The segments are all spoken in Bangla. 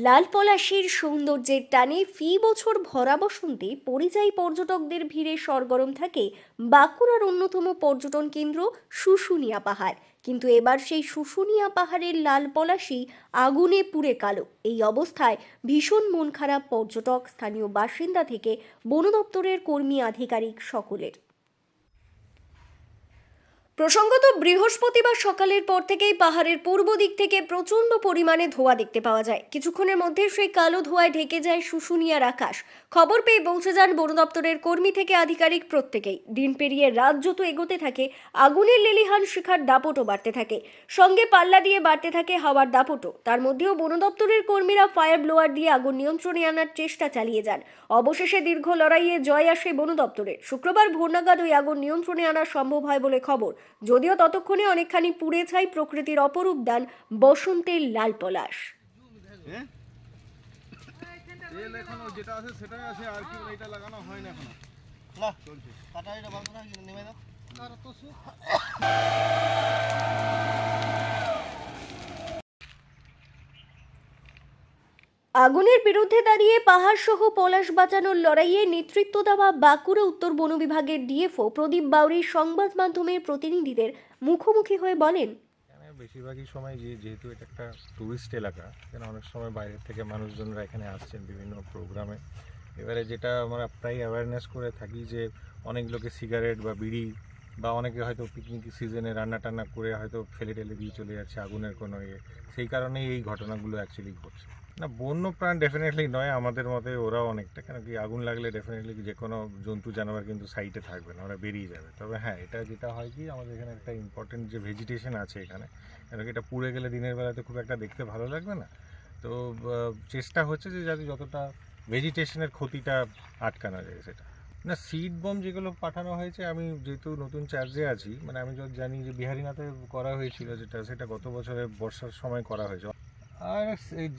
লাল পলাশের সৌন্দর্যের টানে ফি বছর ভরা বসন্তে পরিযায়ী পর্যটকদের ভিড়ে সরগরম থাকে বাঁকুড়ার অন্যতম পর্যটন কেন্দ্র শুশুনিয়া পাহাড়। কিন্তু এবার সেই শুশুনিয়া পাহাড়ের লাল পলাশই আগুনে পুড়ে কালো। এই অবস্থায় ভীষণ মন খারাপ পর্যটক, স্থানীয় বাসিন্দা থেকে বন দপ্তরের কর্মী আধিকারিক সকলের। প্রসঙ্গত, বৃহস্পতিবার সকালের পর থেকেই পাহাড়ের পূর্ব দিক থেকে প্রচণ্ড পরিমাণে ধোঁয়া দেখতে পাওয়া যায়। কিছুক্ষণের মধ্যে সেই কালো ধোঁয়ায় ঢেকে যায় শুশুনিয়ার আকাশ। খবর পেয়ে পৌঁছে যান বন দপ্তরের কর্মী থেকে আধিকারিক প্রত্যেকেই। দিন পেরিয়ে রাত যত এগোতে থাকে, আগুনের লেলিহান শিখার দাপটও বাড়তে থাকে। সঙ্গে পাল্লা দিয়ে বাড়তে থাকে হাওয়ার দাপটও। তার মধ্যেও বন দপ্তরের কর্মীরা ফায়ার ব্লোয়ার দিয়ে আগুন নিয়ন্ত্রণে আনার চেষ্টা চালিয়ে যান। অবশেষে দীর্ঘ লড়াইয়ে জয় আসে বন দপ্তরের। শুক্রবার ভোর নাগাদ ওই আগুন নিয়ন্ত্রণে আনা সম্ভব হয় বলে খবর। যদিও ততক্ষণে অনেকখানি পুড়ে ছাই প্রকৃতির অপরূপ দান বসন্তের লাল পলাশ। হ্যাঁ? তেল এখনও যেটা আছে সেটাই আছে আর কি এটা লাগানো হয় না এখনও। না কাটা এটা বন্ধ না নেমে দাও আগুনের বিরুদ্ধে দাঁড়িয়ে পাহাড় সহ পলাশ বাঁচানোর লড়াইয়ে নেতৃত্ব দেওয়া বাঁকুড়া উত্তর বন বিভাগের ডিএফও প্রদীপ বাউরি সংবাদ মাধ্যমের প্রতিনিধিদের মুখোমুখি হয়ে বলেন। বেশিরভাগই সময় যে যেহেতু এটা একটা টুরিস্ট এলাকা, এখানে অনেক সময় বাইরের থেকে মানুষজনরা এখানে আসছেন বিভিন্ন প্রোগ্রামে। এবারে যেটা আমরা প্রায় অ্যাওয়ারনেস করে থাকি যে অনেক লোকে সিগারেট বা বিড়ি বা অনেকে হয়তো পিকনিক সিজনে রান্না টান্না করে হয়তো ফেলে টেলে দিয়ে চলে যাচ্ছে আগুনের কোনো ইয়ে। সেই কারণেই এই ঘটনাগুলো অ্যাকচুয়ালি ঘটছে। না, বন্য প্রাণ ডেফিনেটলি নয়, আমাদের মতে ওরাও অনেকটা, কেন কি আগুন লাগলে ডেফিনেটলি যে কোনো জন্তু, জানোয়ার কিন্তু সাইটে থাকবে না, ওরা বেরিয়ে যাবে। তবে হ্যাঁ এটা যেটা হয় কি, আমাদের এখানে একটা ইম্পর্টেন্ট যে ভেজিটেশন আছে এখানে, কেন কি এটা পুড়ে গেলে দিনের বেলাতে খুব একটা দেখতে ভালো লাগবে না। তো চেষ্টা হচ্ছে যে যাতে যতটা ভেজিটেশনের ক্ষতিটা আটকানো যায় সেটা। না সিড বম যেগুলো পাঠানো হয়েছে, আমি যেহেতু নতুন চার্জে আছি মানে আমি যত জানি যে বিহারিনাথে করা হয়েছিল যেটা, সেটা গত বছরে বর্ষার সময় করা হয়েছে। আর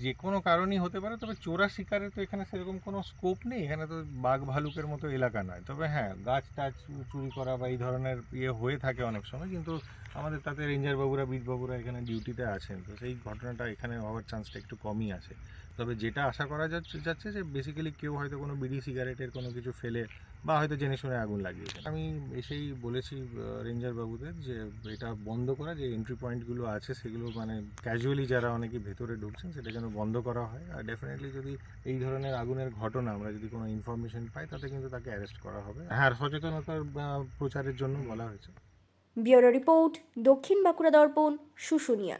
যে কোনো কারণই হতে পারে, তবে চোরা শিকারের তো এখানে সেরকম কোনো স্কোপ নেই, এখানে তো বাঘ ভালুকের মতো এলাকা নয়। তবে হ্যাঁ গাছ টাছ চুরি করা বা এই ধরনের ইয়ে হয়ে থাকে অনেক সময়, কিন্তু আমাদের তাতে রেঞ্জার বাবুরা বিট বাবুরা এখানে ডিউটিতে আছেন, তো সেই ঘটনাটা এখানে হওয়ার চান্সটা একটু কমই আছে। তবে যেটা আশা করা যাচ্ছে যাচ্ছে যে বেসিক্যালি কেউ হয়তো কোনো বিড়ি সিগারেটের কোনো কিছু ফেলে বা হয়তো জেনে শুনে আগুন লাগিয়েছে আমি এসেই বলেছি রেঞ্জার বাবুদের যে এটা বন্ধ করা, যে এন্ট্রি পয়েন্টগুলো আছে সেগুলো মানে ক্যাজুয়ালি যারা অনেকে ভেতরে ঢুকছেন সেটা যেন বন্ধ করা হয়। আর ডেফিনেটলি যদি এই ধরনের আগুনের ঘটনা আমরা যদি কোনো ইনফরমেশন পাই, তাতে কিন্তু তাকে অ্যারেস্ট করা হবে। হ্যাঁ সচেতনতার প্রচারের জন্য বলা হয়েছে। ব্যুরো রিপোর্ট, দক্ষিণ বাঁকুড়া দর্পণ, শুশুনিয়া।